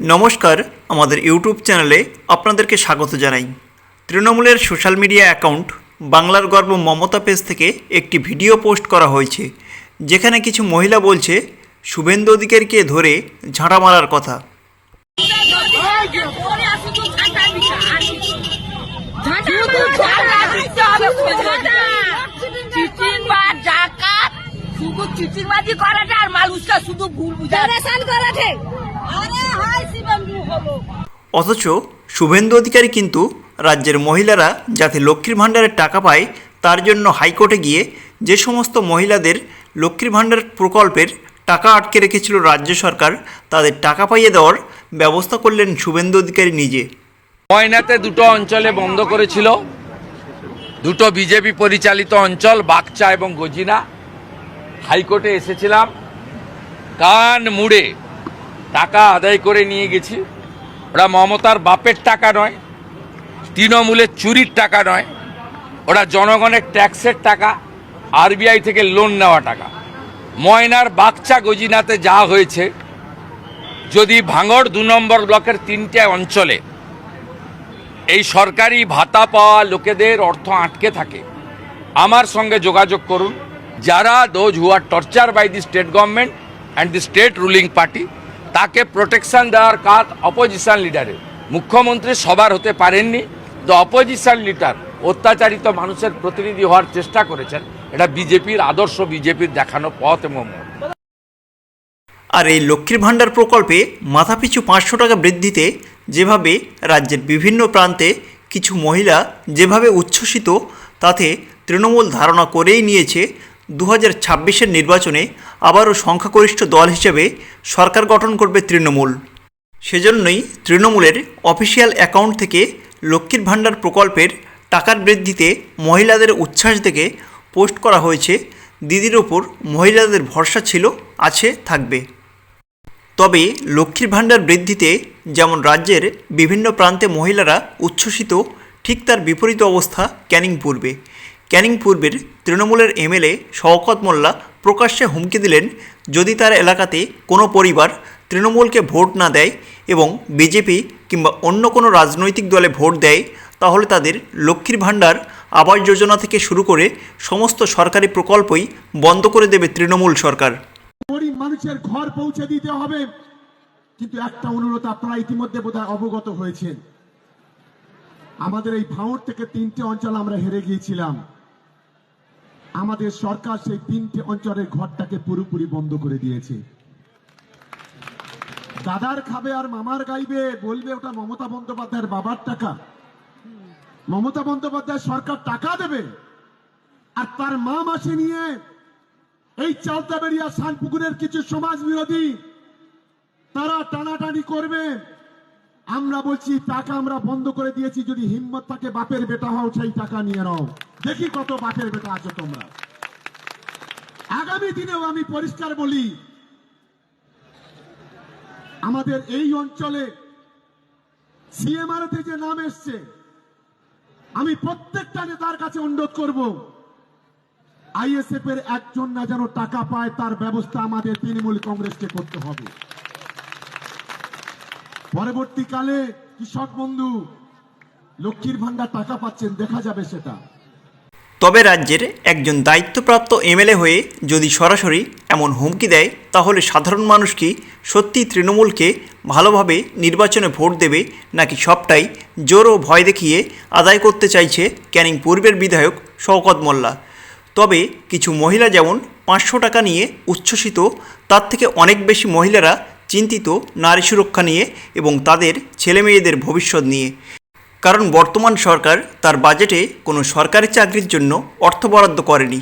নমস্কার আমাদের ইউটিউব চ্যানেলে আপনাদেরকে স্বাগত জানাই। তৃণমূলের সোশ্যাল মিডিয়া অ্যাকাউন্ট বাংলার গর্ব মমতা পেজ থেকে একটি ভিডিও পোস্ট করা হয়েছে যেখানে কিছু মহিলা বলছে শুভেন্দু অধিকারীকে ধরে ঝাঁটা মারার কথা। শুধু চিচিরবাজি করাটা আর মানুষটা শুধু ভুল বুঝায় ডোনেশন অথচ শুভেন্দু অধিকারী কিন্তু রাজ্যের মহিলারা যাতে লক্ষ্মীর ভাণ্ডারের টাকা পায়, তার জন্য হাইকোর্টে গিয়ে যে সমস্ত মহিলাদের লক্ষ্মীর ভাণ্ডার প্রকল্পের টাকা আটকে রেখেছিল রাজ্য সরকার, তাদের টাকা পাইয়ে দেওয়ার ব্যবস্থা করলেন শুভেন্দু অধিকারী নিজে। ময়নাতে দুটো অঞ্চলে বন্ধ করেছিল। দুটো বিজেপি পরিচালিত অঞ্চল, বাগচা এবং গজিনা। হাইকোর্টে এসেছিলাম। কান মুড়ে টাকা আদায় করে নিয়ে গেছি। ওরা মমতার বাপের টাকা নয়, তৃণমূলের চুরির টাকা নয়, ওরা জনগণের ট্যাক্সের টাকা, আরবিআই থেকে লোন নেওয়া টাকা। ময়নার বাগচা গজিনাতে যা হয়েছে, যদি ভাঙড় দু নম্বর ব্লকের তিনটে অঞ্চলে এই সরকারি ভাতা পাওয়া লোকেদের অর্থ আটকে থাকে, আমার সঙ্গে যোগাযোগ করুন। যারা those who are torture by the state government and the state ruling party তাকে প্রোটেকশন দেওয়ার কাজ অপোজিশন লিডারের মুখ্যমন্ত্রী সবার হতে পারেননি। তো অপোজিশন লিডার অত্যাচারিত মানুষের প্রতিনিধি হওয়ার চেষ্টা করেছেন। এটা বিজেপির আদর্শ বিজেপির দেখানো পথ এবং আর এই লক্ষ্মীর ভাণ্ডার প্রকল্পে মাথাপিছু পাঁচশো টাকা বৃদ্ধিতে যেভাবে রাজ্যের বিভিন্ন প্রান্তে কিছু মহিলা যেভাবে উচ্ছ্বসিত, তাতে তৃণমূল ধারণা করেই নিয়েছে দু হাজার ছাব্বিশের নির্বাচনে আবারও সংখ্যাগরিষ্ঠ দল হিসেবে সরকার গঠন করবে তৃণমূল। সেজন্যই তৃণমূলের অফিসিয়াল অ্যাকাউন্ট থেকে লক্ষ্মীর ভাণ্ডার প্রকল্পের টাকার বৃদ্ধিতে মহিলাদের উচ্ছ্বাস দেখে পোস্ট করা হয়েছে, দিদির ওপর মহিলাদের ভরসা ছিল, আছে, থাকবে। তবে লক্ষ্মীর ভাণ্ডার বৃদ্ধিতে যেমন রাজ্যের বিভিন্ন প্রান্তে মহিলারা উচ্ছ্বসিত, ঠিক তার বিপরীত অবস্থা ক্যানিং পূর্বে। ক্যানিং পূর্বের তৃণমূলের এমএলএ শওকত মোল্লা প্রকাশ্যে হুমকি দিলেন, যদি তার এলাকাতে কোনো পরিবার তৃণমূলকে ভোট না দেয় এবং বিজেপি কিংবা অন্য কোনো রাজনৈতিক দলে ভোট দেয়, তাহলে তাদের লক্ষ্মীর ভাণ্ডার, আবাস যোজনা থেকে শুরু করে সমস্ত সরকারি প্রকল্পই বন্ধ করে দেবে তৃণমূল সরকার। গরিব মানুষের ঘর পৌঁছে দিতে হবে। কিন্তু একটা অনুরোধ আপনারা ইতিমধ্যে বোধহয় অবগত হয়েছেন। আমাদের এই ভাঁড় থেকে তিনটে অঞ্চল আমরা হেরে গিয়েছিলাম। আমাদের সরকার সেই তিনটে অঞ্চলের ঘরটাকে পুরোপুরি বন্ধ করে দিয়েছে। দাদার খাবে আর মামার গাইবে, বলবে ওটা মমতা বন্দ্যোপাধ্যায়ের বাবার টাকা। মমতা বন্দ্যোপাধ্যায় সরকার টাকা দেবে, আর তার মা মাসে নিয়ে এই চালতাবেড়িয়া শানপুকুরের কিছু সমাজ বিরোধী তারা টানাটানি করবে। আমরা বলছি, টাকা আমরা বন্ধ করে দিয়েছি, যদি হিম্মত থাকে, বাপের বেটা হও, সেই টাকা নিয়ে নাও। দেখি কত বাপের বেটা আছো তোমরা। আগামী দিনেও আমি পরিষ্কার বলি, আমাদের এই অঞ্চলে সিএমআরতে যে নাম এসছে, আমি প্রত্যেকটা নেতার কাছে অনুরোধ করব আইএসএফ এর একজন না যেন টাকা পায়, তার ব্যবস্থা আমাদের তৃণমূল কংগ্রেসকে করতে হবে। পরবর্তীকালে কৃষক বন্ধু লক্ষ্মীর ভান্ডার টাকা পাচ্ছেন, দেখা যাবে সেটা। তবে রাজ্যের একজন দায়িত্বপ্রাপ্ত এমএলএ হয়ে যদি সরাসরি এমন হুমকি দেয়, তাহলে সাধারণ মানুষ কি সত্যি তৃণমূলকে ভালোভাবে নির্বাচনে ভোট দেবে নাকি সবটাই জোর ও ভয় দেখিয়ে আদায় করতে চাইছে ক্যানিং পূর্বের বিধায়ক শওকত মোল্লা? তবে কিছু মহিলা যেমন পাঁচশো টাকা নিয়ে উচ্ছ্বসিত, তার থেকে অনেক বেশি মহিলারা চিন্তিত নারী সুরক্ষা নিয়ে এবং তাদের ছেলেমেয়েদের ভবিষ্যৎ নিয়ে। কারণ বর্তমান সরকার তার বাজেটে কোনো সরকারি চাকরির জন্য অর্থ বরাদ্দ করেনি।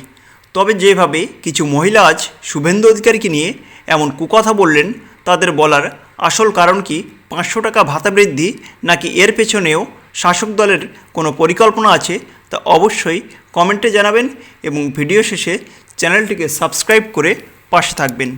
তবে যেভাবে কিছু মহিলা আজ শুভেন্দু অধিকারীকে নিয়ে এমন কুকথা বললেন, তাদের বলার আসল কারণ কি পাঁচশো টাকা ভাতা বৃদ্ধি নাকি এর পেছনেও শাসক দলের কোনো পরিকল্পনা আছে তা অবশ্যই কমেন্টে জানাবেন এবং ভিডিও শেষে চ্যানেলটিকে সাবস্ক্রাইব করে পাশে থাকবেন।